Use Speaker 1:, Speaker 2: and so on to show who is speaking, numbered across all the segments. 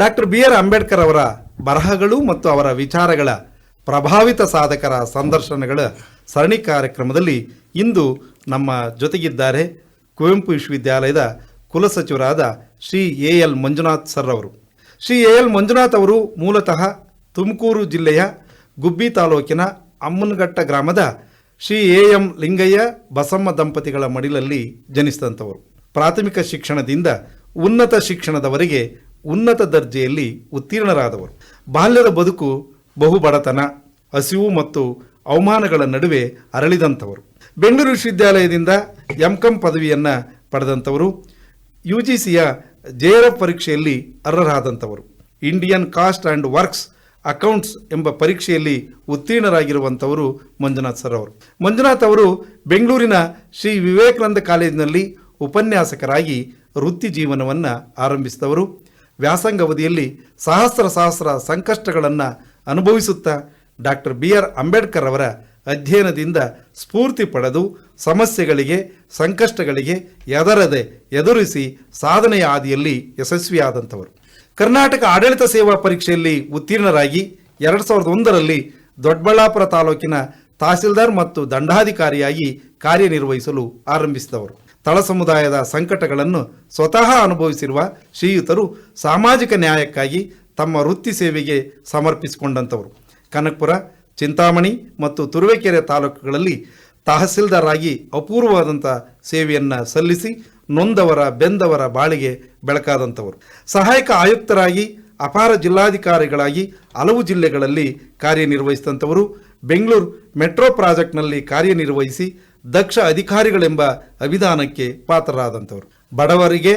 Speaker 1: Doctor B R Ambedkar ಅವರ ಬರಹಗಳು ಮತ್ತು ಅವರ ವಿಚಾರಗಳ ಪ್ರಭಾವಿತ ಸಾಧಕರ ಸಂದರ್ಶನಗಳ ಸರಣಿ ಕಾರ್ಯಕ್ರಮದಲ್ಲಿ ಇಂದು ನಮ್ಮ ಜೊತೆಗಿದ್ದಾರೆ ಕುವೆಂಪು ವಿಶ್ವವಿದ್ಯಾಲಯದ ಕುಲಸಚಿವರಾದ Shri A L Manjunath sir ಅವರು. ಶ್ರೀ ಎ ಎಲ್ ಮಂಜುನಾಥ್ ಅವರು ಮೂಲತಃ ತುಮಕೂರು ಜಿಲ್ಲೆಯ ಗುಬ್ಬಿ ತಾಲೂಕಿನ ಅಮ್ಮನಘಟ್ಟ ಗ್ರಾಮದ ಶ್ರೀ ಎ ಎಂ ಲಿಂಗಯ್ಯ ಬಸಮ್ಮ ದಂಪತಿಗಳ ಮಡಿಲಲ್ಲಿ ಜನಿಸಿದಂಥವರು. ಪ್ರಾಥಮಿಕ ಶಿಕ್ಷಣದಿಂದ ಉನ್ನತ ಶಿಕ್ಷಣದವರೆಗೆ ಉನ್ನತ ದರ್ಜೆಯಲ್ಲಿ ಉತ್ತೀರ್ಣರಾದವರು. ಬಾಲ್ಯದ ಬದುಕು ಬಹು ಬಡತನ ಹಸಿವು ಮತ್ತು ಅವಮಾನಗಳ ನಡುವೆ ಅರಳಿದಂಥವರು. ಬೆಂಗಳೂರು ವಿಶ್ವವಿದ್ಯಾಲಯದಿಂದ ಎಂ ಕಂ ಪದವಿಯನ್ನು ಪಡೆದಂಥವರು. ಯು ಜಿ ಸಿಯ ಜೆಆರ್ಎಫ್ ಪರೀಕ್ಷೆಯಲ್ಲಿ ಅರ್ಹರಾದಂಥವರು. Indian cost and works accounts ಎಂಬ ಪರೀಕ್ಷೆಯಲ್ಲಿ ಉತ್ತೀರ್ಣರಾಗಿರುವಂಥವರು ಮಂಜುನಾಥ್ ಸರ್ ಅವರು. ಮಂಜುನಾಥ್ ಅವರು ಬೆಂಗಳೂರಿನ ಶ್ರೀ ವಿವೇಕಾನಂದ ಕಾಲೇಜಿನಲ್ಲಿ ಉಪನ್ಯಾಸಕರಾಗಿ ವೃತ್ತಿ ಜೀವನವನ್ನು ಆರಂಭಿಸಿದವರು. ವ್ಯಾಸಂಗ ಅವಧಿಯಲ್ಲಿ ಸಹಸ್ರ ಸಹಸ್ರ ಸಂಕಷ್ಟಗಳನ್ನು ಅನುಭವಿಸುತ್ತಾ ಡಾಕ್ಟರ್ ಬಿ ಆರ್ ಅಂಬೇಡ್ಕರ್ ಅವರ ಅಧ್ಯಯನದಿಂದ ಸ್ಫೂರ್ತಿ ಪಡೆದು ಸಮಸ್ಯೆಗಳಿಗೆ, ಸಂಕಷ್ಟಗಳಿಗೆ ಎದರದೆ ಎದುರಿಸಿ ಸಾಧನೆಯ ಹಾದಿಯಲ್ಲಿ ಯಶಸ್ವಿಯಾದಂಥವರು. ಕರ್ನಾಟಕ ಆಡಳಿತ ಸೇವಾ ಪರೀಕ್ಷೆಯಲ್ಲಿ ಉತ್ತೀರ್ಣರಾಗಿ ಎರಡು ಸಾವಿರದ ಒಂದರಲ್ಲಿ ದೊಡ್ಡಬಳ್ಳಾಪುರ ತಾಲೂಕಿನ ತಹಸೀಲ್ದಾರ್ ಮತ್ತು ದಂಡಾಧಿಕಾರಿಯಾಗಿ ಕಾರ್ಯನಿರ್ವಹಿಸಲು ಆರಂಭಿಸಿದವರು. ತಳ ಸಮುದಾಯದ ಸಂಕಟಗಳನ್ನು ಸ್ವತಃ ಅನುಭವಿಸಿರುವ ಶ್ರೀಯುತರು ಸಾಮಾಜಿಕ ನ್ಯಾಯಕ್ಕಾಗಿ ತಮ್ಮ ವೃತ್ತಿ ಸೇವೆಗೆ ಸಮರ್ಪಿಸಿಕೊಂಡಂಥವರು. ಕನಕಪುರ, ಚಿಂತಾಮಣಿ ಮತ್ತು ತುರುವೇಕೆರೆ ತಾಲೂಕುಗಳಲ್ಲಿ ತಹಸೀಲ್ದಾರ್ ಆಗಿ ಅಪೂರ್ವವಾದಂಥ ಸೇವೆಯನ್ನು ಸಲ್ಲಿಸಿ ನೊಂದವರ ಬೆಂದವರ ಬಾಳಿಗೆ ಬೆಳಕಾದಂಥವರು. ಸಹಾಯಕ ಆಯುಕ್ತರಾಗಿ, ಅಪಾರ ಜಿಲ್ಲಾಧಿಕಾರಿಗಳಾಗಿ ಹಲವು ಜಿಲ್ಲೆಗಳಲ್ಲಿ ಕಾರ್ಯನಿರ್ವಹಿಸಿದಂಥವರು. ಬೆಂಗಳೂರು ಮೆಟ್ರೋ ಪ್ರಾಜೆಕ್ಟ್ನಲ್ಲಿ ಕಾರ್ಯನಿರ್ವಹಿಸಿ ದಕ್ಷ ಅಧಿಕಾರಿಗಳೆಂಬ ಅಭಿಧಾನಕ್ಕೆ ಪಾತ್ರರಾದಂಥವರು. ಬಡವರಿಗೆ,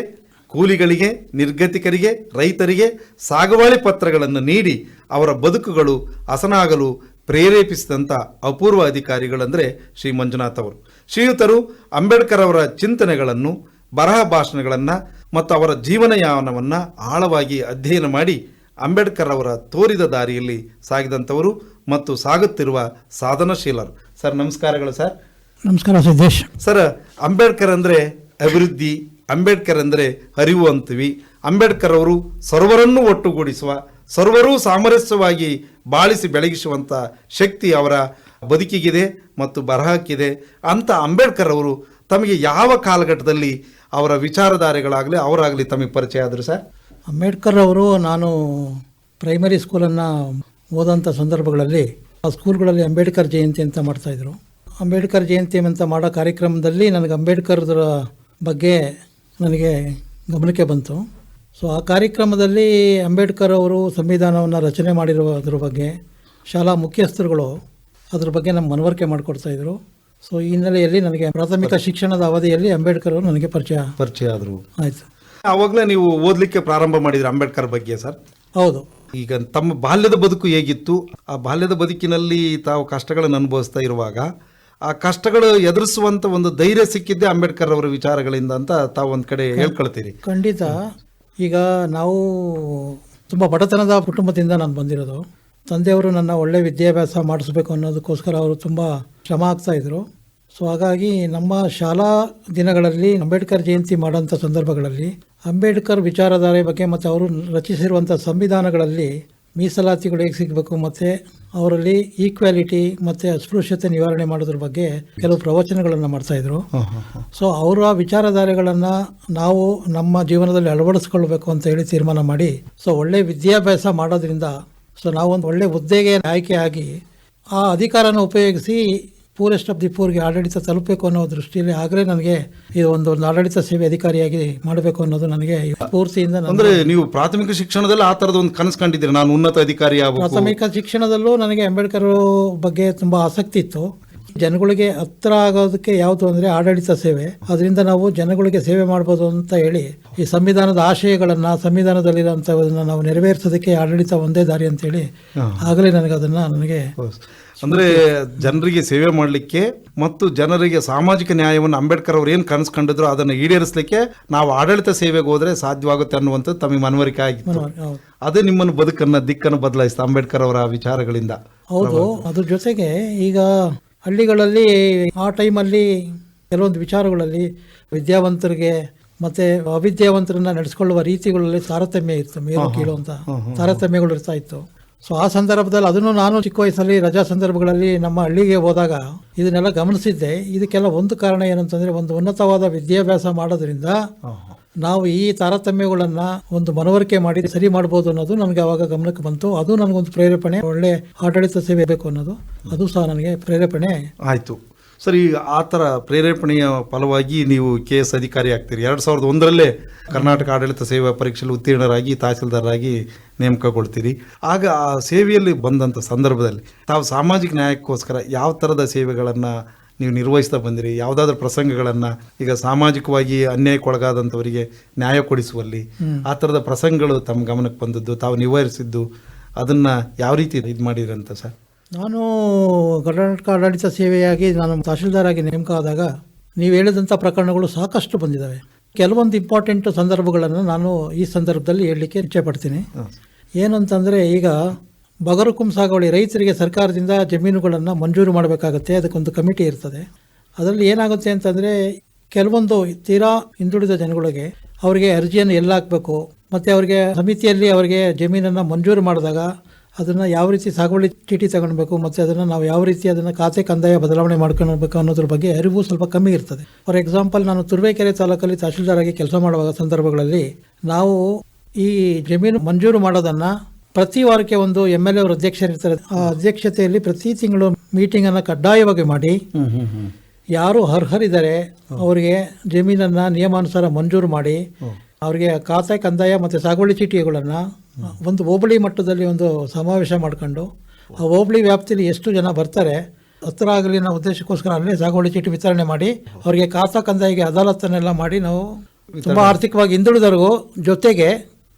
Speaker 1: ಕೂಲಿಗಳಿಗೆ, ನಿರ್ಗತಿಕರಿಗೆ, ರೈತರಿಗೆ ಸಾಗುವಳಿ ಪತ್ರಗಳನ್ನು ನೀಡಿ ಅವರ ಬದುಕುಗಳು ಹಸನಾಗಲು ಪ್ರೇರೇಪಿಸಿದಂಥ ಅಪೂರ್ವ ಅಧಿಕಾರಿಗಳಂದರೆ ಶ್ರೀ ಮಂಜುನಾಥ್ ಅವರು. ಶ್ರೀಯುತರು ಅಂಬೇಡ್ಕರ್ ಅವರ ಚಿಂತನೆಗಳನ್ನು, ಬರಹ ಭಾಷಣಗಳನ್ನು ಮತ್ತು ಅವರ ಜೀವನಯಾನವನ್ನು ಆಳವಾಗಿ ಅಧ್ಯಯನ ಮಾಡಿ ಅಂಬೇಡ್ಕರ್ ಅವರ ತೋರಿದ ದಾರಿಯಲ್ಲಿ ಸಾಗಿದಂಥವರು ಮತ್ತು ಸಾಗುತ್ತಿರುವ ಸಾಧನಶೀಲರು. ಸರ್, ನಮಸ್ಕಾರಗಳು ಸರ್.
Speaker 2: ನಮಸ್ಕಾರ ಸಿದ್ದೇಶ್.
Speaker 1: ಸರ್ ಅಂಬೇಡ್ಕರ್ ಅಂದರೆ ಅಭಿವೃದ್ಧಿ ಅಂಬೇಡ್ಕರ್ ಅಂದರೆ ಅರಿವು ಅಂತೀವಿ. ಅಂಬೇಡ್ಕರ್ ಅವರು ಸರ್ವರನ್ನು ಒಟ್ಟುಗೂಡಿಸುವ ಸರ್ವರೂ ಸಾಮರಸ್ಯವಾಗಿ ಬಾಳಿಸಿ ಬೆಳಗಿಸುವಂಥ ಶಕ್ತಿ ಅವರ ಬದುಕಿಗಿದೆ ಮತ್ತು ಬರಹಕ್ಕಿದೆ ಅಂತ ಅಂಬೇಡ್ಕರ್ ಅವರು ತಮಗೆ ಯಾವ ಕಾಲಘಟ್ಟದಲ್ಲಿ ಅವರ ವಿಚಾರಧಾರೆಗಳಾಗಲಿ ಅವರಾಗಲಿ ತಮಗೆ ಪರಿಚಯ ಆದರು ಸರ್?
Speaker 3: ಅಂಬೇಡ್ಕರ್ ಅವರು ನಾನು ಪ್ರೈಮರಿ ಸ್ಕೂಲನ್ನು ಓದೋಂಥ ಸಂದರ್ಭಗಳಲ್ಲಿ ಆ ಸ್ಕೂಲ್ಗಳಲ್ಲಿ ಅಂಬೇಡ್ಕರ್ ಜಯಂತಿ ಅಂತ ಮಾಡ್ತಾಯಿದ್ರು ಅಂಬೇಡ್ಕರ್ ಜಯಂತಿ ಅಂತ ಮಾಡೋ ಕಾರ್ಯಕ್ರಮದಲ್ಲಿ ನನಗೆ ಅಂಬೇಡ್ಕರ್ದ್ರ ಬಗ್ಗೆ ನನಗೆ ಗಮನಕ್ಕೆ ಬಂತು. ಸೊ ಆ ಕಾರ್ಯಕ್ರಮದಲ್ಲಿ ಅಂಬೇಡ್ಕರ್ ಅವರು ಸಂವಿಧಾನವನ್ನು ರಚನೆ ಮಾಡಿರುವುದ್ರ ಬಗ್ಗೆ ಶಾಲಾ ಮುಖ್ಯಸ್ಥರುಗಳು ಅದ್ರ ಬಗ್ಗೆ ನಮ್ಮ ಮನವರಿಕೆ ಮಾಡಿಕೊಡ್ತಾಯಿದ್ರು ಸೊ ಈ ಹಿನ್ನೆಲೆಯಲ್ಲಿ ನನಗೆ ಪ್ರಾಥಮಿಕ ಶಿಕ್ಷಣದ ಅವಧಿಯಲ್ಲಿ ಅಂಬೇಡ್ಕರ್ ಅವರು ನನಗೆ ಪರಿಚಯ
Speaker 1: ಪರಿಚಯ ಆದರು.
Speaker 3: ಆಯಿತು.
Speaker 1: ಆವಾಗಲೇ ನೀವು ಓದಲಿಕ್ಕೆ ಪ್ರಾರಂಭ ಮಾಡಿದ್ರಿ ಅಂಬೇಡ್ಕರ್ ಬಗ್ಗೆ ಸರ್?
Speaker 3: ಹೌದು.
Speaker 1: ಈಗ ತಮ್ಮ ಬಾಲ್ಯದ ಬದುಕು ಹೇಗಿತ್ತು? ಆ ಬಾಲ್ಯದ ಬದುಕಿನಲ್ಲಿ ತಾವು ಕಷ್ಟಗಳನ್ನು ಅನುಭವಿಸ್ತಾ ಇರುವಾಗ ಆ ಕಷ್ಟಗಳು ಎದುರಿಸುವಂತ ಒಂದು ಧೈರ್ಯ ಸಿಕ್ಕಿದ್ದೆ ಅಂಬೇಡ್ಕರ್ ಅವರ ವಿಚಾರಗಳಿಂದ ಅಂತ ತಾವು ಒಂದ್ ಕಡೆ ಹೇಳ್ಕೊಳ್ತೀರಿ.
Speaker 3: ಖಂಡಿತ. ಈಗ ನಾವು ತುಂಬ ಬಡತನದ ಕುಟುಂಬದಿಂದ ನಾನು ಬಂದಿರೋದು. ತಂದೆಯವರು ನನ್ನ ಒಳ್ಳೆ ವಿದ್ಯಾಭ್ಯಾಸ ಮಾಡಿಸ್ಬೇಕು ಅನ್ನೋದಕ್ಕೋಸ್ಕರ ಅವರು ತುಂಬ ಶ್ರಮ ಆಗ್ತಾಯಿದ್ರು ಸೊ ಹಾಗಾಗಿ ನಮ್ಮ ಶಾಲಾ ದಿನಗಳಲ್ಲಿ ಅಂಬೇಡ್ಕರ್ ಜಯಂತಿ ಮಾಡೋಂಥ ಸಂದರ್ಭಗಳಲ್ಲಿ ಅಂಬೇಡ್ಕರ್ ವಿಚಾರಧಾರೆ ಬಗ್ಗೆ ಮತ್ತು ಅವರು ರಚಿಸಿರುವಂಥ ಸಂವಿಧಾನಗಳಲ್ಲಿ ಮೀಸಲಾತಿಗಳು ಹೇಗೆ ಸಿಗಬೇಕು ಮತ್ತು ಅವರಲ್ಲಿ ಈಕ್ವಾಲಿಟಿ ಮತ್ತು ಅಸ್ಪೃಶ್ಯತೆ ನಿವಾರಣೆ ಮಾಡೋದ್ರ ಬಗ್ಗೆ ಕೆಲವು ಪ್ರವಚನಗಳನ್ನು ಮಾಡ್ತಾಯಿದ್ರು ಸೊ ಅವರ ವಿಚಾರಧಾರೆಗಳನ್ನು ನಾವು ನಮ್ಮ ಜೀವನದಲ್ಲಿ ಅಳವಡಿಸ್ಕೊಳ್ಬೇಕು ಅಂತ ಹೇಳಿ ತೀರ್ಮಾನ ಮಾಡಿ ಸೊ ಒಳ್ಳೆ ವಿದ್ಯಾಭ್ಯಾಸ ಮಾಡೋದ್ರಿಂದ ಸೊ ನಾವೊಂದು ಒಳ್ಳೆ ಹುದ್ದೆಗೆ ಆಯ್ಕೆ ಆಗಿ ಆ ಅಧಿಕಾರನ ಉಪಯೋಗಿಸಿ ಪೂರೆಸ್ಟ್ ಆಫ್ ದಿ ಪೂರ್ಗೆ ಆಡಳಿತ ತಲುಪಬೇಕು ಅನ್ನೋ ದೃಷ್ಟಿಯಲ್ಲಿ ಆಗಲೇ ನನಗೆ ಇದು ಒಂದು ಆಡಳಿತ ಸೇವೆ ಅಧಿಕಾರಿಯಾಗಿ ಮಾಡಬೇಕು ಅನ್ನೋದು ನನಗೆ ಸ್ಫೂರ್ತಿಯಿಂದ
Speaker 1: ಅಂದ್ರೆ ನೀವು ಪ್ರಾಥಮಿಕ ಶಿಕ್ಷಣದಲ್ಲಿ ಆ ತರದ ಒಂದು ಕನಸು ಕಂಡಿದ್ದೀರಿ. ನಾನು ಉನ್ನತ ಅಧಿಕಾರಿ
Speaker 3: ಪ್ರಾಥಮಿಕ ಶಿಕ್ಷಣದಲ್ಲೂ ನನಗೆ ಅಂಬೇಡ್ಕರ್ ಬಗ್ಗೆ ತುಂಬ ಆಸಕ್ತಿ ಇತ್ತು. ಜನಗಳಿಗೆ ಹತ್ರ ಆಗೋದಕ್ಕೆ ಯಾವುದು ಅಂದರೆ ಆಡಳಿತ ಸೇವೆ. ಅದರಿಂದ ನಾವು ಜನಗಳಿಗೆ ಸೇವೆ ಮಾಡ್ಬೋದು ಅಂತ ಹೇಳಿ ಈ ಸಂವಿಧಾನದ ಆಶಯಗಳನ್ನು ಸಂವಿಧಾನದಲ್ಲಿರೋಂಥವನ್ನ ನಾವು ನೆರವೇರಿಸೋದಕ್ಕೆ ಆಡಳಿತ ಒಂದೇ ದಾರಿ ಅಂತೇಳಿ ಆಗಲೇ ನನಗೆ ಅದನ್ನು ನನಗೆ
Speaker 1: ಅಂದ್ರೆ ಜನರಿಗೆ ಸೇವೆ ಮಾಡಲಿಕ್ಕೆ ಮತ್ತು ಜನರಿಗೆ ಸಾಮಾಜಿಕ ನ್ಯಾಯವನ್ನು ಅಂಬೇಡ್ಕರ್ ಅವ್ರು ಏನು ಕನಸು ಕಂಡಿದ್ರು ಅದನ್ನು ಈಡೇರಿಸಲಿಕ್ಕೆ ನಾವು ಆಡಳಿತ ಸೇವೆಗೆ ಹೋದ್ರೆ ಸಾಧ್ಯವಾಗುತ್ತೆ ಅನ್ನುವಂಥದ್ದು ತಮಗೆ ಮನವರಿಕೆ ಆಗಿತ್ತು. ಅದೇ ನಿಮ್ಮನ್ನು ಬದುಕನ್ನ ದಿಕ್ಕನ್ನು ಬದಲಾಯಿಸ್ತು ಅಂಬೇಡ್ಕರ್ ಅವರ ವಿಚಾರಗಳಿಂದ.
Speaker 3: ಹೌದು ಅದ್ರ ಜೊತೆಗೆ ಈಗ ಹಳ್ಳಿಗಳಲ್ಲಿ ಆ ಟೈಮಲ್ಲಿ ಕೆಲವೊಂದು ವಿಚಾರಗಳಲ್ಲಿ ವಿದ್ಯಾವಂತರಿಗೆ ಮತ್ತೆ ಅವಿದ್ಯಾವಂತರನ್ನ ನಡೆಸ್ಕೊಳ್ಳುವ ರೀತಿಗಳಲ್ಲಿ ತಾರತಮ್ಯ ಇತ್ತು ಮೇಲು ಕೀಳು ಅಂತ ತಾರತಮ್ಯಗಳು ಇರ್ತಾ ಇತ್ತು. ಸೊ ಆ ಸಂದರ್ಭದಲ್ಲಿ ಅದನ್ನು ನಾನು ಚಿಕ್ಕ ವಯಸ್ಸಲ್ಲಿ ರಜಾ ಸಂದರ್ಭಗಳಲ್ಲಿ ನಮ್ಮ ಹಳ್ಳಿಗೆ ಹೋದಾಗ ಇದನ್ನೆಲ್ಲ ಗಮನಿಸಿದ್ದೆ. ಇದಕ್ಕೆಲ್ಲ ಒಂದು ಕಾರಣ ಏನಂತಂದ್ರೆ ಒಂದು ಉನ್ನತವಾದ ವಿದ್ಯಾಭ್ಯಾಸ ಮಾಡೋದ್ರಿಂದ ನಾವು ಈ ತಾರತಮ್ಯಗಳನ್ನ ಒಂದು ಮನವರಿಕೆ ಮಾಡಿ ಸರಿ ಮಾಡ್ಬೋದು ಅನ್ನೋದು ನನಗೆ ಅವಾಗ ಗಮನಕ್ಕೆ ಬಂತು. ಅದು ನನಗೊಂದು ಪ್ರೇರೇಪಣೆ ಒಳ್ಳೆ ಆಡಳಿತ ಸೇವೆ ಬೇಕು ಅನ್ನೋದು. ಅದು ಸಹ ನನಗೆ ಪ್ರೇರೇಪಣೆ
Speaker 1: ಆಯಿತು. ಸರಿ ಆ ಥರ ಪ್ರೇರೇಪಣೆಯ ಫಲವಾಗಿ ನೀವು ಕೆ ಎಸ್ ಅಧಿಕಾರಿ ಆಗ್ತೀರಿ. ಎರಡು ಸಾವಿರದ ಒಂದರಲ್ಲೇ ಕರ್ನಾಟಕ ಆಡಳಿತ ಸೇವಾ ಪರೀಕ್ಷೆಯಲ್ಲಿ ಉತ್ತೀರ್ಣರಾಗಿ ತಹಸೀಲ್ದಾರರಾಗಿ ನೇಮಕಗೊಳ್ತೀರಿ. ಆಗ ಆ ಸೇವೆಯಲ್ಲಿ ಬಂದಂಥ ಸಂದರ್ಭದಲ್ಲಿ ತಾವು ಸಾಮಾಜಿಕ ನ್ಯಾಯಕ್ಕೋಸ್ಕರ ಯಾವ ಥರದ ಸೇವೆಗಳನ್ನು ನೀವು ನಿರ್ವಹಿಸ್ತಾ ಬಂದಿರಿ? ಯಾವುದಾದ್ರೂ ಪ್ರಸಂಗಗಳನ್ನು ಈಗ ಸಾಮಾಜಿಕವಾಗಿ ಅನ್ಯಾಯಕ್ಕೊಳಗಾದಂಥವರಿಗೆ ನ್ಯಾಯ ಕೊಡಿಸುವಲ್ಲಿ ಆ ಥರದ ಪ್ರಸಂಗಗಳು ತಮ್ಮ ಗಮನಕ್ಕೆ ಬಂದದ್ದು ತಾವು ನಿವಾರಿಸಿದ್ದು ಅದನ್ನು ಯಾವ ರೀತಿ ಇದು ಮಾಡಿದ್ರಂತ ಸರ್?
Speaker 3: ನಾನು ಕರ್ನಾಟಕ ಆಡಳಿತ ಸೇವೆಯಾಗಿ ನಾನು ತಹಶೀಲ್ದಾರ್ ಆಗಿ ನೇಮಕ ಆದಾಗ ನೀವು ಹೇಳಿದಂಥ ಪ್ರಕರಣಗಳು ಸಾಕಷ್ಟು ಬಂದಿದ್ದಾವೆ. ಕೆಲವೊಂದು ಇಂಪಾರ್ಟೆಂಟ್ ಸಂದರ್ಭಗಳನ್ನು ನಾನು ಈ ಸಂದರ್ಭದಲ್ಲಿ ಹೇಳಲಿಕ್ಕೆ ಇಚ್ಛೆ ಪಡ್ತೀನಿ ಏನಂತಂದರೆ ಈಗ ಬಗರುಕುಂ ಸಾಗುವಳಿ ರೈತರಿಗೆ ಸರ್ಕಾರದಿಂದ ಜಮೀನುಗಳನ್ನು ಮಂಜೂರು ಮಾಡಬೇಕಾಗತ್ತೆ ಅದಕ್ಕೊಂದು ಕಮಿಟಿ ಇರ್ತದೆ. ಅದರಲ್ಲಿ ಏನಾಗುತ್ತೆ ಅಂತಂದರೆ ಕೆಲವೊಂದು ತೀರಾ ಹಿಂದುಳಿದ ಜನಗಳಿಗೆ ಅವರಿಗೆ ಅರ್ಜಿಯನ್ನು ಎಲ್ಲ ಹಾಕಬೇಕು ಮತ್ತು ಅವರಿಗೆ ಸಮಿತಿಯಲ್ಲಿ ಅವರಿಗೆ ಜಮೀನನ್ನು ಮಂಜೂರು ಮಾಡಿದಾಗ ಅದನ್ನು ಯಾವ ರೀತಿ ಸಾಗುವಳಿ ಚೀಟಿ ತಗೊಳ್ಬೇಕು ಮತ್ತು ಅದನ್ನು ನಾವು ಯಾವ ರೀತಿ ಅದನ್ನು ಖಾತೆ ಕಂದಾಯ ಬದಲಾವಣೆ ಮಾಡ್ಕೊಳ್ಬೇಕು ಅನ್ನೋದ್ರ ಬಗ್ಗೆ ಅರಿವು ಸ್ವಲ್ಪ ಕಮ್ಮಿ ಇರ್ತದೆ. ಫಾರ್ ಎಕ್ಸಾಂಪಲ್ ನಾನು ತುರುವೇಕೆರೆ ತಾಲೂಕಲ್ಲಿ ತಹಶೀಲ್ದಾರಾಗಿ ಕೆಲಸ ಮಾಡುವ ಸಂದರ್ಭಗಳಲ್ಲಿ ನಾವು ಈ ಜಮೀನು ಮಂಜೂರು ಮಾಡೋದನ್ನು ಪ್ರತಿ ವಾರಕ್ಕೆ ಒಂದು ಎಂ ಎಲ್ ಎ ಅವರು ಅಧ್ಯಕ್ಷರಿರ್ತಾರೆ ಆ ಅಧ್ಯಕ್ಷತೆಯಲ್ಲಿ ಪ್ರತಿ ತಿಂಗಳು ಮೀಟಿಂಗನ್ನು ಕಡ್ಡಾಯವಾಗಿ ಮಾಡಿ ಯಾರು ಅರ್ಹರಿದ್ದಾರೆ ಅವರಿಗೆ ಜಮೀನನ್ನು ನಿಯಮಾನುಸಾರ ಮಂಜೂರು ಮಾಡಿ ಅವರಿಗೆ ಖಾತೆ ಕಂದಾಯ ಮತ್ತು ಸಾಗುವಳಿ ಚೀಟಿಗಳನ್ನು ಒಂದು ಹೋಬಳಿ ಮಟ್ಟದಲ್ಲಿ ಒಂದು ಸಮಾವೇಶ ಮಾಡ್ಕೊಂಡು ಆ ಹೋಬಳಿ ವ್ಯಾಪ್ತಿಯಲ್ಲಿ ಎಷ್ಟು ಜನ ಬರ್ತಾರೆ ಹತ್ರ ಆಗಲಿ ನಾವು ಉದ್ದೇಶಕ್ಕೋಸ್ಕರ ಅಲ್ಲೇ ಸಾಗುವಳಿ ಚೀಟಿ ವಿತರಣೆ ಮಾಡಿ ಅವರಿಗೆ ಖಾತಾ ಕಂದಾಯಿಗೆ ಅದಾಲತ್ತನ್ನೆಲ್ಲ ಮಾಡಿ ನಾವು ತುಂಬ ಆರ್ಥಿಕವಾಗಿ ಹಿಂದುಳಿದವ್ರಿಗೂ ಜೊತೆಗೆ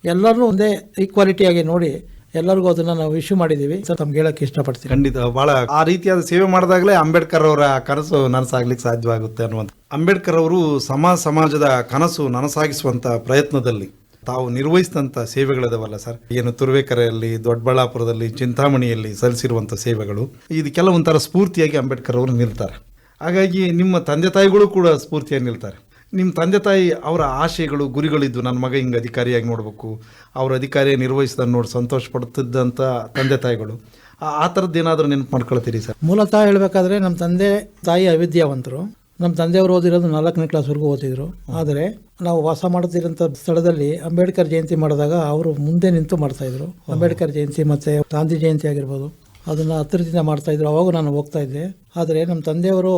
Speaker 3: ಎಲ್ಲರನ್ನೂ ಒಂದೇ ಈಕ್ವಾಲಿಟಿಯಾಗಿ ನೋಡಿ ಎಲ್ಲರಿಗೂ ಅದನ್ನು ನಾವು ಇಶ್ಯೂ ಮಾಡಿದ್ದೀವಿ ಸರ್ ತಮ್ಗೆ ಹೇಳಕ್ಕೆ ಇಷ್ಟಪಡ್ತೀವಿ
Speaker 1: ಖಂಡಿತ ಬಹಳ ಆ ರೀತಿಯಾದ ಸೇವೆ ಮಾಡಿದಾಗಲೇ ಅಂಬೇಡ್ಕರ್ ಅವರ ಕನಸು ನನಸಾಗ್ಲಿಕ್ಕೆ ಸಾಧ್ಯವಾಗುತ್ತೆ ಅನ್ನುವಂಥ ಅಂಬೇಡ್ಕರ್ ಅವರು ಸಮಾಜ ಸಮಾಜದ ಕನಸು ನನಸಾಗಿಸುವಂಥ ಪ್ರಯತ್ನದಲ್ಲಿ ತಾವು ನಿರ್ವಹಿಸಿದಂಥ ಸೇವೆಗಳಿದಾವಲ್ಲ ಸರ್ ಏನು ತುರುವೇಕೆರೆಯಲ್ಲಿ, ದೊಡ್ಡಬಳ್ಳಾಪುರದಲ್ಲಿ, ಚಿಂತಾಮಣಿಯಲ್ಲಿ ಸಲ್ಲಿಸಿರುವಂಥ ಸೇವೆಗಳು. ಇದು ಕೆಲವೊಂಥರ ಸ್ಫೂರ್ತಿಯಾಗಿ ಅಂಬೇಡ್ಕರ್ ಅವರು ನಿಲ್ತಾರೆ. ಹಾಗಾಗಿ ನಿಮ್ಮ ತಂದೆ ತಾಯಿಗಳು ಕೂಡ ಸ್ಫೂರ್ತಿಯಾಗಿ ನಿಲ್ತಾರೆ. ನಿಮ್ಮ ತಂದೆ ತಾಯಿ ಅವರ ಆಶಯಗಳು ಗುರಿಗಳಿದ್ದು ನನ್ನ ಮಗ ಹಿಂಗೆ ಅಧಿಕಾರಿಯಾಗಿ ನೋಡಬೇಕು, ಅವ್ರ ಅಧಿಕಾರಿ ನಿರ್ವಹಿಸಿದ ನೋಡಿ ಸಂತೋಷ ಪಡ್ತಿದ್ದಂಥ ತಂದೆ ತಾಯಿಗಳು. ಆ- ಆ ಥರದ್ದು ಏನಾದರೂ ನೆನಪು ಮಾಡ್ಕೊಳ್ತೀರಿ ಸರ್
Speaker 3: ಮೂಲತಃ ಹೇಳಬೇಕಾದ್ರೆ ನಮ್ಮ ತಂದೆ ತಾಯಿ ಅವಿದ್ಯಾವಂತರು. ನಮ್ಮ ತಂದೆಯವರು ಓದಿರೋದು ನಾಲ್ಕನೇ ಕ್ಲಾಸ್ವರೆಗೂ ಓದಿದ್ರು. ಆದರೆ ನಾವು ವಾಸ ಮಾಡ್ತಿರೋಂಥ ಸ್ಥಳದಲ್ಲಿ ಅಂಬೇಡ್ಕರ್ ಜಯಂತಿ ಮಾಡಿದಾಗ ಅವರು ಮುಂದೆ ನಿಂತು ಮಾಡ್ತಾಯಿದ್ರು ಅಂಬೇಡ್ಕರ್ ಜಯಂತಿ ಮತ್ತು ಗಾಂಧಿ ಜಯಂತಿ ಆಗಿರ್ಬೋದು. ಅದನ್ನು ಹತ್ತಿರದಿಂದ ಮಾಡ್ತಾಯಿದ್ರು ಅವಾಗ ನಾನು ಹೋಗ್ತಾ ಇದ್ದೆ. ಆದರೆ ನಮ್ಮ ತಂದೆಯವರು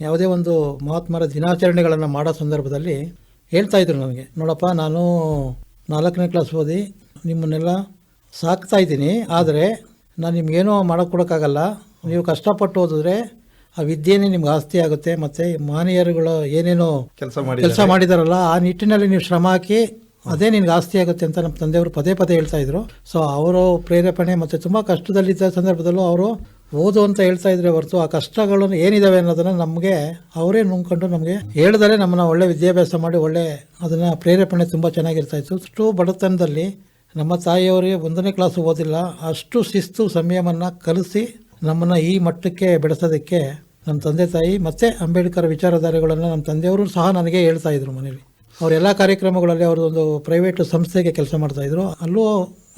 Speaker 3: ಯಾವುದೇ ಒಂದು ಮಹಾತ್ಮರ ದಿನಾಚರಣೆಗಳನ್ನು ಮಾಡೋ ಸಂದರ್ಭದಲ್ಲಿ ಹೇಳ್ತಾಯಿದ್ರು ನನಗೆ ನೋಡಪ್ಪ ನಾನು ನಾಲ್ಕನೇ ಕ್ಲಾಸ್ ಓದಿ ನಿಮ್ಮನ್ನೆಲ್ಲ ಸಾಕ್ತಾ ಇದ್ದೀನಿ. ಆದರೆ ನಾನು ನಿಮ್ಗೇನೋ ಮಾಡೋಕ್ಕೊಡೋಕ್ಕಾಗಲ್ಲ ನೀವು ಕಷ್ಟಪಟ್ಟು ಓದಿದ್ರೆ ಆ ವಿದ್ಯೆನೇ ನಿಮ್ಗೆ ಆಸ್ತಿ ಆಗುತ್ತೆ ಮತ್ತು ಮಾನೀಯರುಗಳು ಏನೇನೋ
Speaker 1: ಕೆಲಸ ಮಾಡಿ
Speaker 3: ಕೆಲಸ ಮಾಡಿದಾರಲ್ಲ ಆ ನಿಟ್ಟಿನಲ್ಲಿ ನೀವು ಶ್ರಮ ಹಾಕಿ ಅದೇ ನಿನ್ಗೆ ಆಸ್ತಿ ಆಗುತ್ತೆ ಅಂತ ನಮ್ಮ ತಂದೆಯವರು ಪದೇ ಪದೇ ಹೇಳ್ತಾ ಇದ್ರು. ಸೊ ಅವರು ಪ್ರೇರೇಪಣೆ ಮತ್ತು ತುಂಬ ಕಷ್ಟದಲ್ಲಿದ್ದ ಸಂದರ್ಭದಲ್ಲೂ ಅವರು ಓದು ಅಂತ ಹೇಳ್ತಾ ಇದ್ರೆ ಹೊರತು ಆ ಕಷ್ಟಗಳು ಏನಿದಾವೆ ಅನ್ನೋದನ್ನ ನಮಗೆ ಅವರೇ ನುಂಗ್ಕೊಂಡು ನಮಗೆ ಹೇಳಿದರೆ ನಮ್ಮನ್ನ ಒಳ್ಳೆ ವಿದ್ಯಾಭ್ಯಾಸ ಮಾಡಿ ಒಳ್ಳೆ ಅದನ್ನ ಪ್ರೇರೇಪಣೆ ತುಂಬ ಚೆನ್ನಾಗಿರ್ತಾ ಇತ್ತು. ಅಷ್ಟು ಬಡತನದಲ್ಲಿ ನಮ್ಮ ತಾಯಿಯವರಿಗೆ ಒಂದನೇ ಕ್ಲಾಸ್ ಓದಿಲ್ಲ ಅಷ್ಟು ಶಿಸ್ತು ಸಂಯಮನ ಕಲಿಸಿ ನಮ್ಮನ್ನು ಈ ಮಟ್ಟಕ್ಕೆ ಬೆಳೆಸೋದಕ್ಕೆ ನಮ್ಮ ತಂದೆ ತಾಯಿ ಮತ್ತು ಅಂಬೇಡ್ಕರ್ ವಿಚಾರಧಾರೆಗಳನ್ನು ನಮ್ಮ ತಂದೆಯವರು ಸಹ ನನಗೆ ಹೇಳ್ತಾ ಇದ್ರು ಮನೇಲಿ. ಅವರೆಲ್ಲ ಕಾರ್ಯಕ್ರಮಗಳಲ್ಲಿ ಅವರು ಒಂದು ಪ್ರೈವೇಟ್ ಸಂಸ್ಥೆಗೆ ಕೆಲಸ ಮಾಡ್ತಾಯಿದ್ರು ಅಲ್ಲೂ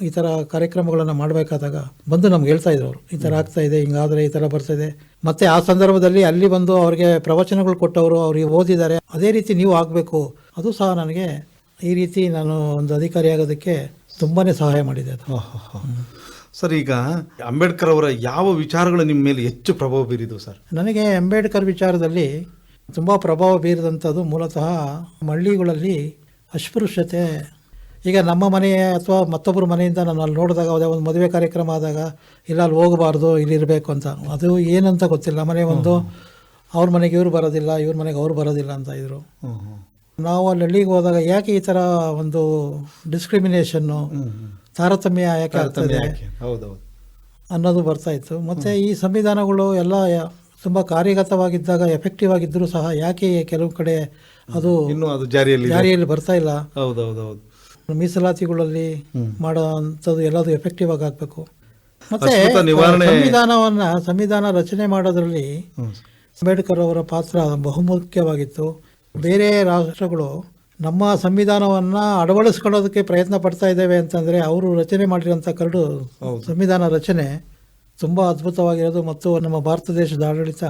Speaker 3: ಈ ಥರ ಕಾರ್ಯಕ್ರಮಗಳನ್ನು ಮಾಡಬೇಕಾದಾಗ ಬಂದು ನಮ್ಗೆ ಹೇಳ್ತಾ ಇದ್ರು ಅವರು. ಈ ಥರ ಆಗ್ತಾ ಇದೆ ಹಿಂಗಾದರೆ ಈ ಥರ ಬರ್ತಾಯಿದೆ ಮತ್ತು ಆ ಸಂದರ್ಭದಲ್ಲಿ ಅಲ್ಲಿ ಬಂದು ಅವ್ರಿಗೆ ಪ್ರವಚನಗಳು ಕೊಟ್ಟವರು ಅವ್ರಿಗೆ ಓದಿದ್ದಾರೆ. ಅದೇ ರೀತಿ ನೀವು ಆಗಬೇಕು. ಅದು ಸಹ ನನಗೆ ಈ ರೀತಿ ನಾನು ಒಂದು ಅಧಿಕಾರಿ ಆಗೋದಕ್ಕೆ ತುಂಬಾ ಸಹಾಯ ಮಾಡಿದೆ ಅದು.
Speaker 1: ಸರ್ ಈಗ ಅಂಬೇಡ್ಕರ್ ಅವರ ಯಾವ ವಿಚಾರಗಳು ನಿಮ್ಮ ಮೇಲೆ ಹೆಚ್ಚು ಪ್ರಭಾವ ಬೀರಿದು ಸರ್?
Speaker 3: ನನಗೆ ಅಂಬೇಡ್ಕರ್ ವಿಚಾರದಲ್ಲಿ ತುಂಬ ಪ್ರಭಾವ ಬೀರಿದಂಥದ್ದು ಮೂಲತಃ ಹಳ್ಳಿಗಳಲ್ಲಿ ಅಸ್ಪೃಶ್ಯತೆ. ಈಗ ನಮ್ಮ ಮನೆ ಅಥವಾ ಮತ್ತೊಬ್ಬರ ಮನೆಯಿಂದ ನಾನು ಅಲ್ಲಿ ನೋಡಿದಾಗ ಅದೇ ಒಂದು ಮದುವೆ ಕಾರ್ಯಕ್ರಮ ಆದಾಗ ಇಲ್ಲ ಅಲ್ಲಿ ಹೋಗಬಾರ್ದು ಇಲ್ಲಿ ಇರಬೇಕು ಅಂತ. ಅದು ಏನಂತ ಗೊತ್ತಿಲ್ಲ. ಮನೆ ಒಂದು ಅವ್ರ ಮನೆಗೆ ಇವ್ರು ಬರೋದಿಲ್ಲ ಇವ್ರ ಮನೆಗೆ ಅವ್ರು ಬರೋದಿಲ್ಲ ಅಂತ ಇದ್ರು. ನಾವು ಅಲ್ಲಿ ಹಳ್ಳಿಗೆ ಹೋದಾಗ ಯಾಕೆ ಈ ಥರ ಒಂದು ಡಿಸ್ಕ್ರಿಮಿನೇಷನ್ನು ತಾರತಮ್ಯ ಯಾಕೆ ಆಗ್ತದೆ?
Speaker 1: ಹೌದೌದು.
Speaker 3: ಅನ್ನೋದು ಬರ್ತಾ ಇತ್ತು. ಮತ್ತು ಈ ಸಂವಿಧಾನಗಳು ಎಲ್ಲ ತುಂಬ ಕಾರ್ಯಗತವಾಗಿದ್ದಾಗ ಎಫೆಕ್ಟಿವ್ ಆಗಿದ್ದರೂ ಸಹ ಯಾಕೆ ಕೆಲವು ಕಡೆ ಅದು
Speaker 1: ಇನ್ನೂ ಅದು ಜಾರಿಯಲ್ಲಿ.
Speaker 3: ಜಾರಿಯಲ್ಲಿ ಬರ್ತಾ ಇಲ್ಲ?
Speaker 1: ಹೌದೌದೌದು.
Speaker 3: ಮೀಸಲಾತಿಗಳಲ್ಲಿ ಮಾಡೋ ಅಂಥದ್ದು ಎಲ್ಲದು ಎಫೆಕ್ಟಿವ್ ಆಗಿ ಆಗಬೇಕು. ಮತ್ತೆ ಸಂವಿಧಾನವನ್ನು ಸಂವಿಧಾನ ರಚನೆ ಮಾಡೋದ್ರಲ್ಲಿ. ಅಂಬೇಡ್ಕರ್ ಅವರ ಪಾತ್ರ ಬಹುಮುಖ್ಯವಾಗಿತ್ತು. ಬೇರೆ ರಾಷ್ಟ್ರಗಳು ನಮ್ಮ ಸಂವಿಧಾನವನ್ನು ಅಳವಡಿಸ್ಕೊಳ್ಳೋದಕ್ಕೆ ಪ್ರಯತ್ನ ಪಡ್ತಾ ಇದ್ದೇವೆ ಅಂತಂದರೆ ಅವರು ರಚನೆ ಮಾಡಿರೋಂಥ ಕರಡು ಸಂವಿಧಾನ ರಚನೆ ತುಂಬ ಅದ್ಭುತವಾಗಿರೋದು ಮತ್ತು ನಮ್ಮ ಭಾರತ ದೇಶದ ಆಡಳಿತ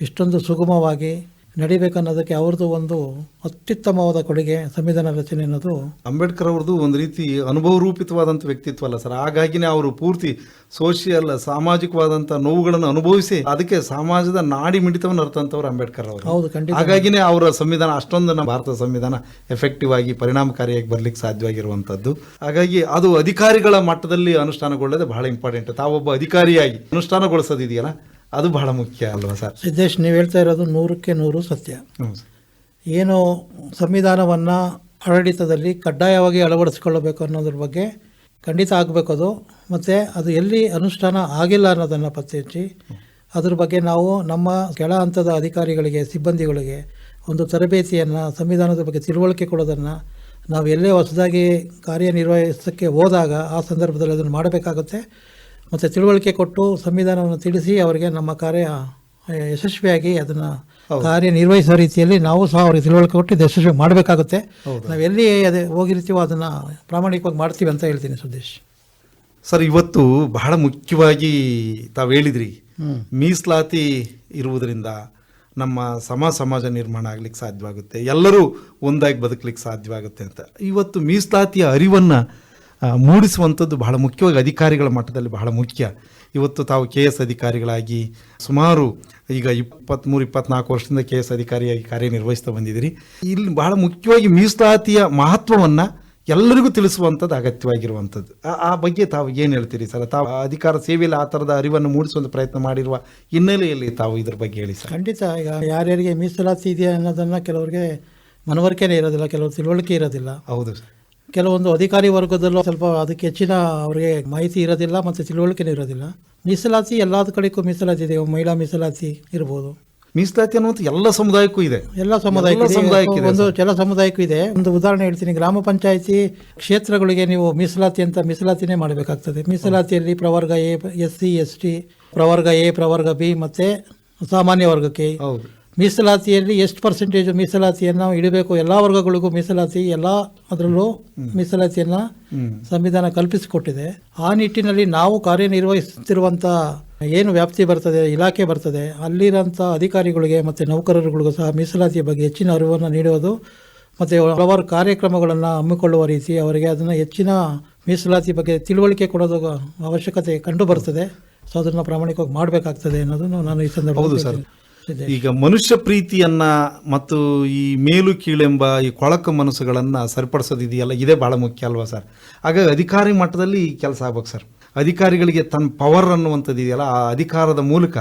Speaker 3: ಇಷ್ಟೊಂದು ಸುಗಮವಾಗಿ ನಡಿಬೇಕನ್ನೋದಕ್ಕೆ ಅವ್ರದ್ದು ಒಂದು ಅತ್ಯುತ್ತಮವಾದ ಕೊಡುಗೆ ಸಂವಿಧಾನ ರಚನೆ ಅನ್ನೋದು.
Speaker 1: ಅಂಬೇಡ್ಕರ್ ಅವ್ರದ್ದು ಒಂದು ರೀತಿ ಅನುಭವ ರೂಪಿತವಾದಂಥ ವ್ಯಕ್ತಿತ್ವ ಅಲ್ಲ ಸರ್. ಹಾಗಾಗಿನೇ ಅವರು ಪೂರ್ತಿ ಸೋಷಿಯಲ್ ಸಾಮಾಜಿಕವಾದಂಥ ನೋವುಗಳನ್ನು ಅನುಭವಿಸಿ ಅದಕ್ಕೆ ಸಮಾಜದ ನಾಡಿ ಮಿಡಿತವನ್ನು ಅರ್ಥಂಥವ್ರು ಅಂಬೇಡ್ಕರ್ ಅವರು.
Speaker 3: ಹೌದು ಖಂಡಿತ.
Speaker 1: ಹಾಗಾಗಿನೇ ಅವರ ಸಂವಿಧಾನ ಅಷ್ಟೊಂದು ನಮ್ಮ ಭಾರತ ಸಂವಿಧಾನ ಎಫೆಕ್ಟಿವ್ ಆಗಿ ಪರಿಣಾಮಕಾರಿಯಾಗಿ ಬರಲಿಕ್ಕೆ ಸಾಧ್ಯವಾಗಿರುವಂಥದ್ದು. ಹಾಗಾಗಿ ಅದು ಅಧಿಕಾರಿಗಳ ಮಟ್ಟದಲ್ಲಿ ಅನುಷ್ಠಾನಗೊಳ್ಳೋದೇ ಬಹಳ ಇಂಪಾರ್ಟೆಂಟ್ ತಾವೊಬ್ಬ ಅಧಿಕಾರಿಯಾಗಿ ಅನುಷ್ಠಾನಗೊಳಿಸೋದಿದೆಯಲ್ಲ? ಅದು ಬಹಳ ಮುಖ್ಯ ಅಲ್ವಾ ಸರ್?
Speaker 3: ಸಿದ್ದೇಶ್ ನೀವು ಹೇಳ್ತಾ ಇರೋದು ನೂರಕ್ಕೆ ನೂರು ಸತ್ಯ. ಏನು ಸಂವಿಧಾನವನ್ನು ಆಡಳಿತದಲ್ಲಿ ಕಡ್ಡಾಯವಾಗಿ ಅಳವಡಿಸಿಕೊಳ್ಳಬೇಕು ಅನ್ನೋದ್ರ ಬಗ್ಗೆ ಖಂಡಿತ ಆಗಬೇಕು ಅದು. ಮತ್ತು ಅದು ಎಲ್ಲಿ ಅನುಷ್ಠಾನ ಆಗಿಲ್ಲ ಅನ್ನೋದನ್ನು ಪತ್ತೆ ಹಚ್ಚಿ ಅದ್ರ ಬಗ್ಗೆ ನಾವು ನಮ್ಮ ಕೆಳ ಹಂತದ ಅಧಿಕಾರಿಗಳಿಗೆ ಸಿಬ್ಬಂದಿಗಳಿಗೆ ಒಂದು ತರಬೇತಿಯನ್ನು ಸಂವಿಧಾನದ ಬಗ್ಗೆ ತಿಳುವಳಿಕೆ ಕೊಡೋದನ್ನು ನಾವು ಎಲ್ಲೇ ಹೊಸದಾಗಿ ಕಾರ್ಯನಿರ್ವಹಿಸೋಕ್ಕೆ ಹೋದಾಗ ಆ ಸಂದರ್ಭದಲ್ಲಿ ಅದನ್ನು ಮಾಡಬೇಕಾಗುತ್ತೆ. ಮತ್ತು ತಿಳುವಳಿಕೆ ಕೊಟ್ಟು ಸಂವಿಧಾನವನ್ನು ತಿಳಿಸಿ ಅವರಿಗೆ ನಮ್ಮ ಕಾರ್ಯ ಯಶಸ್ವಿಯಾಗಿ ಅದನ್ನು ಕಾರ್ಯನಿರ್ವಹಿಸೋ ರೀತಿಯಲ್ಲಿ ನಾವು ಸಹ ಅವ್ರಿಗೆ ತಿಳುವಳಿಕೆ ಕೊಟ್ಟು ಇದು ಯಶಸ್ವಿ ಮಾಡಬೇಕಾಗುತ್ತೆ. ನಾವು ಎಲ್ಲಿ ಅದೇ ಹೋಗಿರ್ತೀವೋ ಅದನ್ನು ಪ್ರಾಮಾಣಿಕವಾಗಿ ಮಾಡ್ತೀವಿ ಅಂತ ಹೇಳ್ತೀನಿ ಸುದೇಶ್.
Speaker 1: ಸರ್ ಇವತ್ತು ಬಹಳ ಮುಖ್ಯವಾಗಿ ತಾವು ಹೇಳಿದ್ರಿ ಮೀಸಲಾತಿ ಇರುವುದರಿಂದ ನಮ್ಮ ಸಮ ಸಮಾಜ ನಿರ್ಮಾಣ ಆಗ್ಲಿಕ್ಕೆ ಸಾಧ್ಯವಾಗುತ್ತೆ ಎಲ್ಲರೂ ಒಂದಾಗಿ ಬದುಕಲಿಕ್ಕೆ ಸಾಧ್ಯವಾಗುತ್ತೆ ಅಂತ. ಇವತ್ತು ಮೀಸಲಾತಿಯ ಅರಿವನ್ನು ಮೂಡಿಸುವಂಥದ್ದು ಬಹಳ ಮುಖ್ಯವಾಗಿ ಅಧಿಕಾರಿಗಳ ಮಟ್ಟದಲ್ಲಿ ಬಹಳ ಮುಖ್ಯ. ಇವತ್ತು ತಾವು ಕೆ ಎಸ್ ಅಧಿಕಾರಿಗಳಾಗಿ ಸುಮಾರು ಈಗ ಇಪ್ಪತ್ತ್ಮೂರು ಇಪ್ಪತ್ನಾಲ್ಕು ವರ್ಷದಿಂದ ಕೆ ಎಸ್ ಅಧಿಕಾರಿಯಾಗಿ ಕಾರ್ಯನಿರ್ವಹಿಸ್ತಾ ಬಂದಿದ್ದೀರಿ. ಇಲ್ಲಿ ಬಹಳ ಮುಖ್ಯವಾಗಿ ಮೀಸಲಾತಿಯ ಮಹತ್ವವನ್ನು ಎಲ್ಲರಿಗೂ ತಿಳಿಸುವಂಥದ್ದು ಅಗತ್ಯವಾಗಿರುವಂಥದ್ದು. ಆ- ಆ ಬಗ್ಗೆ ತಾವು ಏನು ಹೇಳ್ತೀರಿ ಸರ್? ತಾವು ಅಧಿಕಾರ ಸೇವೆಯಲ್ಲಿ ಆ ಥರದ ಅರಿವನ್ನು ಮೂಡಿಸುವಂಥ ಪ್ರಯತ್ನ ಮಾಡಿರುವ ಹಿನ್ನೆಲೆಯಲ್ಲಿ ತಾವು ಇದ್ರ ಬಗ್ಗೆ ಹೇಳಿ ಸರ್.
Speaker 3: ಖಂಡಿತ ಈಗ ಯಾರ್ಯಾರಿಗೆ ಮೀಸಲಾತಿ ಇದೆಯಾ ಅನ್ನೋದನ್ನು ಕೆಲವರಿಗೆ ಮನವರಿಕೆನೇ ಇರೋದಿಲ್ಲ ಕೆಲವರು ತಿಳುವಳಿಕೆ ಇರೋದಿಲ್ಲ.
Speaker 1: ಹೌದು ಸರ್.
Speaker 3: ಕೆಲವೊಂದು ಅಧಿಕಾರಿ ವರ್ಗದಲ್ಲೂ ಸ್ವಲ್ಪ ಅದಕ್ಕೆ ಹೆಚ್ಚಿನ ಅವರಿಗೆ ಮಾಹಿತಿ ಇರೋದಿಲ್ಲ ಮತ್ತು ತಿಳುವಳಿಕೆ ಇರೋದಿಲ್ಲ. ಮೀಸಲಾತಿ ಎಲ್ಲದ ಕಡೆಗೂ ಮೀಸಲಾತಿ ಇದೆ ಮಹಿಳಾ ಮೀಸಲಾತಿ ಇರ್ಬೋದು.
Speaker 1: ಮೀಸಲಾತಿ ಅನ್ನುವಂಥ ಎಲ್ಲ ಸಮುದಾಯಕ್ಕೂ ಇದೆ.
Speaker 3: ಎಲ್ಲ ಸಮುದಾಯಕ್ಕೂ ಒಂದು ಕೆಲ ಸಮುದಾಯಕ್ಕೂ ಇದೆ. ಒಂದು ಉದಾಹರಣೆ ಹೇಳ್ತೀನಿ. ಗ್ರಾಮ ಪಂಚಾಯಿತಿ ಕ್ಷೇತ್ರಗಳಿಗೆ ನೀವು ಮೀಸಲಾತಿ ಅಂತ ಮೀಸಲಾತಿನೇ ಮಾಡಬೇಕಾಗ್ತದೆ. ಮೀಸಲಾತಿಯಲ್ಲಿ ಪ್ರವರ್ಗ A S C S T ಪ್ರವರ್ಗ ಎ ಪ್ರವರ್ಗ ಬಿ ಮತ್ತೆ ಸಾಮಾನ್ಯ ವರ್ಗಕ್ಕೆ
Speaker 1: ಹೌದು.
Speaker 3: ಮೀಸಲಾತಿಯಲ್ಲಿ ಎಷ್ಟು ಪರ್ಸೆಂಟೇಜ್ ಮೀಸಲಾತಿಯನ್ನು ಇಡಬೇಕು ಎಲ್ಲ ವರ್ಗಗಳಿಗೂ ಮೀಸಲಾತಿ ಎಲ್ಲ ಅದರಲ್ಲೂ ಮೀಸಲಾತಿಯನ್ನು ಸಂವಿಧಾನ ಕಲ್ಪಿಸಿಕೊಟ್ಟಿದೆ. ಆ ನಿಟ್ಟಿನಲ್ಲಿ ನಾವು ಕಾರ್ಯನಿರ್ವಹಿಸುತ್ತಿರುವಂಥ ಏನು ವ್ಯಾಪ್ತಿ ಬರ್ತದೆ ಇಲಾಖೆ ಬರ್ತದೆ ಅಲ್ಲಿರೋಂಥ ಅಧಿಕಾರಿಗಳಿಗೆ ಮತ್ತು ನೌಕರರುಗಳಿಗೂ ಸಹ ಮೀಸಲಾತಿಯ ಬಗ್ಗೆ ಹೆಚ್ಚಿನ ಅರಿವನ್ನು ನೀಡುವುದು ಮತ್ತು ಹಲವಾರು ಕಾರ್ಯಕ್ರಮಗಳನ್ನು ಹಮ್ಮಿಕೊಳ್ಳುವ ರೀತಿ ಅವರಿಗೆ ಅದನ್ನು ಹೆಚ್ಚಿನ ಮೀಸಲಾತಿ ಬಗ್ಗೆ ತಿಳುವಳಿಕೆ ಕೊಡೋದು ಅವಶ್ಯಕತೆ ಕಂಡು ಬರ್ತದೆ. ಸೊ ಅದನ್ನು ಪ್ರಾಮಾಣಿಕವಾಗಿ ಮಾಡಬೇಕಾಗ್ತದೆ ಅನ್ನೋದನ್ನು ನಾನು ಈ
Speaker 1: ಹೌದು ಸರ್. ಈಗ ಮನುಷ್ಯ ಪ್ರೀತಿಯನ್ನ ಮತ್ತು ಈ ಮೇಲು ಕೀಳೆಂಬ ಈ ಕೊಳಕು ಮನಸ್ಸುಗಳನ್ನ ಸರಿಪಡಿಸೋದಿದೆಯಲ್ಲ ಇದೇ ಬಹಳ ಮುಖ್ಯ ಅಲ್ವಾ ಸರ್? ಹಾಗಾಗಿ ಅಧಿಕಾರಿ ಮಟ್ಟದಲ್ಲಿ ಕೆಲಸ ಆಗ್ಬೇಕು ಸರ್. ಅಧಿಕಾರಿಗಳಿಗೆ ತನ್ನ ಪವರ್ ಅನ್ನುವಂಥದ್ದು ಇದೆಯಲ್ಲ ಆ ಅಧಿಕಾರದ ಮೂಲಕ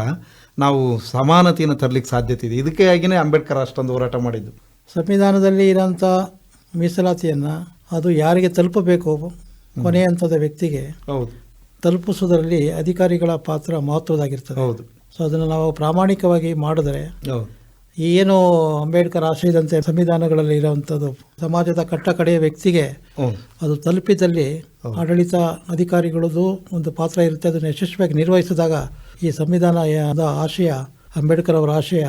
Speaker 1: ನಾವು ಸಮಾನತೆಯನ್ನು ತರಲಿಕ್ಕೆ ಸಾಧ್ಯತೆ ಇದೆ. ಇದಕ್ಕಾಗಿಯೇ ಅಂಬೇಡ್ಕರ್ ಅಷ್ಟೊಂದು ಹೋರಾಟ ಮಾಡಿದ್ದು.
Speaker 3: ಸಂವಿಧಾನದಲ್ಲಿ ಇರೋಂಥ ಮೀಸಲಾತಿಯನ್ನು ಅದು ಯಾರಿಗೆ ತಲುಪಬೇಕು ಕೊನೆಯ ಹಂತದ ವ್ಯಕ್ತಿಗೆ
Speaker 1: ಹೌದು.
Speaker 3: ತಲುಪಿಸೋದರಲ್ಲಿ ಅಧಿಕಾರಿಗಳ ಪಾತ್ರ ಮಹತ್ವದಾಗಿರ್ತದೆ
Speaker 1: ಹೌದು.
Speaker 3: ಸೊ ಅದನ್ನು ನಾವು ಪ್ರಾಮಾಣಿಕವಾಗಿ ಮಾಡಿದ್ರೆ ಏನು ಅಂಬೇಡ್ಕರ್ ಆಶಯದಂತೆ ಸಂವಿಧಾನಗಳಲ್ಲಿ ಇರುವಂಥದ್ದು ಸಮಾಜದ ಕಟ್ಟ ಕಡೆಯ ವ್ಯಕ್ತಿಗೆ ಅದು ತಲುಪಿದಲ್ಲಿ ಆಡಳಿತ ಅಧಿಕಾರಿಗಳದ್ದು ಒಂದು ಪಾತ್ರ ಇರುತ್ತೆ. ಅದನ್ನು ಯಶಸ್ವಿಯಾಗಿ ನಿರ್ವಹಿಸಿದಾಗ ಈ ಸಂವಿಧಾನದ ಆಶಯ ಅಂಬೇಡ್ಕರ್ ಅವರ ಆಶಯ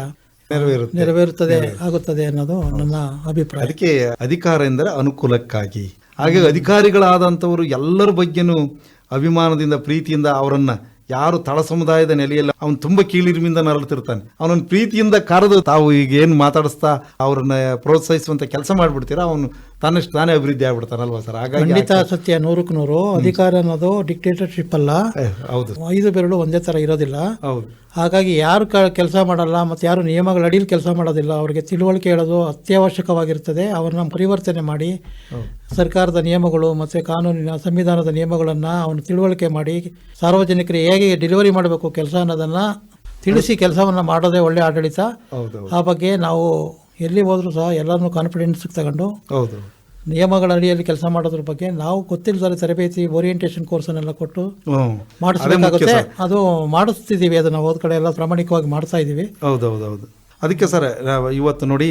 Speaker 1: ನೆರವೇರುತ್ತೆ.
Speaker 3: ನೆರವೇರುತ್ತದೆ ಆಗುತ್ತದೆ ಅನ್ನೋದು ನನ್ನ ಅಭಿಪ್ರಾಯ.
Speaker 1: ಅದಕ್ಕೆ ಅಧಿಕಾರ ಎಂದರೆ ಅನುಕೂಲಕ್ಕಾಗಿ. ಹಾಗೆ ಅಧಿಕಾರಿಗಳಾದಂಥವರು ಎಲ್ಲರ ಬಗ್ಗೆನೂ ಅಭಿಮಾನದಿಂದ ಪ್ರೀತಿಯಿಂದ ಅವರನ್ನ ಯಾರು ತಳ ಸಮುದಾಯದ ನೆಲೆಯಲ್ಲಿ ಅವನು ತುಂಬಾ ಕೀಳಿರಿಮಿಂದ ನರಳುತ್ತಿರ್ತಾನೆ ಅವನನ್ನು ಪ್ರೀತಿಯಿಂದ ಕರೆದು ತಾವು ಈಗ ಏನು ಮಾತಾಡಿಸ್ತಾ ಅವ್ರನ್ನ ಪ್ರೋತ್ಸಾಹಿಸುವಂತ ಕೆಲಸ ಮಾಡಿಬಿಡ್ತೀರಾ ಅವನು ತನ್ನಷ್ಟು ತಾನೇ ಅಭಿವೃದ್ಧಿ ಆಗ್ಬಿಡ್ತಾನಲ್ವಾ ಸರ್? ಹಾಗಾಗಿ
Speaker 3: ಖಂಡಿತ ಸತ್ಯ ನೂರಕ್ಕೆ ನೂರು ಅಧಿಕಾರ ಅನ್ನೋದು ಡಿಕ್ಟೇಟರ್ಶಿಪ್ ಅಲ್ಲ.
Speaker 1: ಹೌದು.
Speaker 3: ಐದು ಬೆರಳು ಒಂದೇ ತರ ಇರೋದಿಲ್ಲ.
Speaker 1: ಹೌದು.
Speaker 3: ಹಾಗಾಗಿ ಯಾರು ಕ ಕೆಲಸ ಮಾಡಲ್ಲ ಮತ್ತು ಯಾರು ನಿಯಮಗಳ ಅಡಿಯಲ್ಲಿ ಕೆಲಸ ಮಾಡೋದಿಲ್ಲ ಅವರಿಗೆ ತಿಳುವಳಿಕೆ ಹೇಳೋದು ಅತ್ಯವಶ್ಯಕವಾಗಿರ್ತದೆ. ಅವ್ರನ್ನ ಪರಿವರ್ತನೆ ಮಾಡಿ ಸರ್ಕಾರದ ನಿಯಮಗಳು ಮತ್ತು ಕಾನೂನಿನ ಸಂವಿಧಾನದ ನಿಯಮಗಳನ್ನು ಅವನು ತಿಳುವಳಿಕೆ ಮಾಡಿ ಸಾರ್ವಜನಿಕರಿಗೆ ಹೇಗೆ ಡೆಲಿವರಿ ಮಾಡಬೇಕು ಕೆಲಸ ಅನ್ನೋದನ್ನು ತಿಳಿಸಿ ಕೆಲಸವನ್ನು ಮಾಡೋದೇ ಒಳ್ಳೆಯ ಆಡಳಿತ.
Speaker 1: ಹೌದು
Speaker 3: ಆ ಬಗ್ಗೆ ನಾವು ಎಲ್ಲಿ ಹೋದರೂ ಸಹ ಎಲ್ಲರನ್ನೂ ಕಾನ್ಫಿಡೆನ್ಸ್ ತಗೊಂಡು
Speaker 1: ಹೌದು.
Speaker 3: ನಿಯಮಗಳ ಅಡಿಯಲ್ಲಿ ಕೆಲಸ ಮಾಡೋದ್ರ ಬಗ್ಗೆ ನಾವು ಗೊತ್ತಿಲ್ಲದ ತರಬೇತಿ ಓರಿಯೆಂಟೇಷನ್ ಕೋರ್ಸನ್ನೆಲ್ಲ ಕೊಟ್ಟು ಮಾಡಿಸ್ಬೇಕಾಗುತ್ತೆ. ಅದು ಮಾಡಿಸ್ತಿದ್ದೀವಿ. ಅದನ್ನು ಹೋದ ಕಡೆ ಎಲ್ಲ ಪ್ರಾಮಾಣಿಕವಾಗಿ ಮಾಡ್ತಾ ಇದ್ದೀವಿ.
Speaker 1: ಹೌದು ಹೌದು ಹೌದು ಅದಕ್ಕೆ ಸರ್ ಇವತ್ತು ನೋಡಿ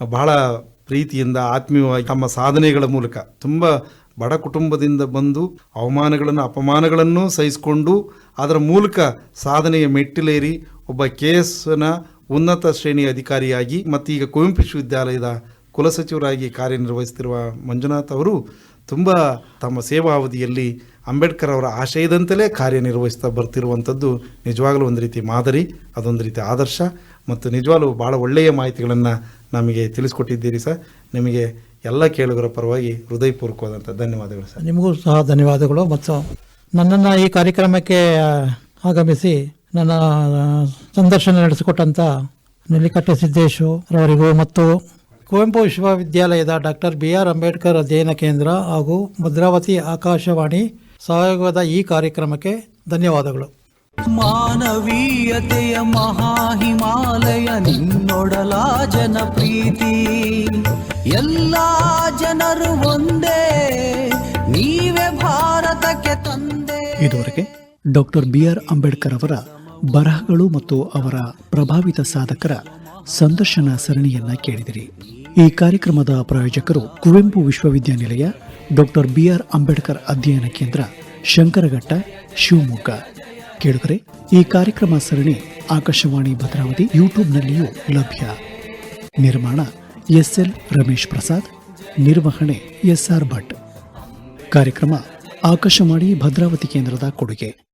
Speaker 1: ಬಹಳ ಪ್ರೀತಿಯಿಂದ ಆತ್ಮೀಯವಾಗಿ ತಮ್ಮ ಸಾಧನೆಗಳ ಮೂಲಕ ತುಂಬ ಬಡ ಕುಟುಂಬದಿಂದ ಬಂದು ಅವಮಾನಗಳನ್ನು ಅಪಮಾನಗಳನ್ನು ಸಹಿಸಿಕೊಂಡು ಅದರ ಮೂಲಕ ಸಾಧನೆಯ ಮೆಟ್ಟಿಲೇರಿ ಒಬ್ಬ ಕೆ ಎಸ್ನ ಉನ್ನತ ಶ್ರೇಣಿಯ ಅಧಿಕಾರಿಯಾಗಿ ಮತ್ತು ಈಗ ಕುವೆಂಪು ವಿಶ್ವವಿದ್ಯಾಲಯದ ಕುಲಸಚಿವರಾಗಿ ಕಾರ್ಯನಿರ್ವಹಿಸ್ತಿರುವ ಮಂಜುನಾಥ್ ಅವರು ತುಂಬ ತಮ್ಮ ಸೇವಾ ಅವಧಿಯಲ್ಲಿ ಅಂಬೇಡ್ಕರ್ ಅವರ ಆಶಯದಂತೆಯೇ ಕಾರ್ಯನಿರ್ವಹಿಸ್ತಾ ಬರ್ತಿರುವಂಥದ್ದು ನಿಜವಾಗಲೂ ಒಂದು ರೀತಿ ಮಾದರಿ, ಅದೊಂದು ರೀತಿ ಆದರ್ಶ ಮತ್ತು ನಿಜವಾಗಲೂ ಭಾಳ ಒಳ್ಳೆಯ ಮಾಹಿತಿಗಳನ್ನು ನಮಗೆ ತಿಳಿಸ್ಕೊಟ್ಟಿದ್ದೀರಿ ಸರ್. ನಿಮಗೆ ಎಲ್ಲ ಕೇಳುಗರ ಪರವಾಗಿ ಹೃದಯಪೂರ್ವಕವಾದಂಥ ಧನ್ಯವಾದಗಳು ಸರ್.
Speaker 3: ನಿಮಗೂ ಸಹ ಧನ್ಯವಾದಗಳು ಮತ್ತು ನನ್ನನ್ನು ಈ ಕಾರ್ಯಕ್ರಮಕ್ಕೆ ಆಗಮಿಸಿ ನನ್ನ ಸಂದರ್ಶನ ನಡೆಸಿಕೊಟ್ಟಂಥ ನೆಲ್ಲಿಕಟ್ಟೆ ಸಿದ್ದೇಶು ಅವರಿಗೂ ಮತ್ತು ಕುವೆಂಪು ವಿಶ್ವವಿದ್ಯಾಲಯದ ಡಾಕ್ಟರ್ ಬಿ ಆರ್ ಅಂಬೇಡ್ಕರ್ ಅಧ್ಯಯನ ಕೇಂದ್ರ ಹಾಗೂ ಭದ್ರಾವತಿ ಆಕಾಶವಾಣಿ ಸಹಯೋಗದ ಈ ಕಾರ್ಯಕ್ರಮಕ್ಕೆ ಧನ್ಯವಾದಗಳು.
Speaker 4: ಮಾನವೀಯತೆಯ ಮಹಾಹಿಮಾಲಯ ನಿನ್ನೊಡಲ ಜನ ಪ್ರೀತಿ ಎಲ್ಲ ಜನರು ಒಂದೇ ನೀವೇ ಭಾರತಕ್ಕೆ ತಂದೆ.
Speaker 2: ಇದುವರೆಗೆ ಡಾಕ್ಟರ್ ಬಿ ಆರ್ ಅಂಬೇಡ್ಕರ್ ಅವರ ಬರಹಗಳು ಮತ್ತು ಅವರ ಪ್ರಭಾವಿತ ಸಾಧಕರ ಸಂದರ್ಶನ ಸರಣಿಯನ್ನ ಕೇಳಿದಿರಿ. ಈ ಕಾರ್ಯಕ್ರಮದ ಪ್ರಾಯೋಜಕರು ಕುವೆಂಪು ವಿಶ್ವವಿದ್ಯಾನಿಲಯ, ಡಾಕ್ಟರ್ ಬಿ ಆರ್ ಅಂಬೇಡ್ಕರ್ ಅಧ್ಯಯನ ಕೇಂದ್ರ, ಶಂಕರಘಟ್ಟ, ಶಿವಮೊಗ್ಗ. ಕೇಳುಗರೆ, ಈ ಕಾರ್ಯಕ್ರಮ ಸರಣಿ ಆಕಾಶವಾಣಿ ಭದ್ರಾವತಿ ಯೂಟ್ಯೂಬ್ನಲ್ಲಿಯೂ ಲಭ್ಯ. ನಿರ್ಮಾಣ ಎಸ್ಎಲ್ ರಮೇಶ್ ಪ್ರಸಾದ್, ನಿರ್ವಹಣೆ ಎಸ್ಆರ್ ಭಟ್. ಕಾರ್ಯಕ್ರಮ ಆಕಾಶವಾಣಿ ಭದ್ರಾವತಿ ಕೇಂದ್ರದ ಕೊಡುಗೆ.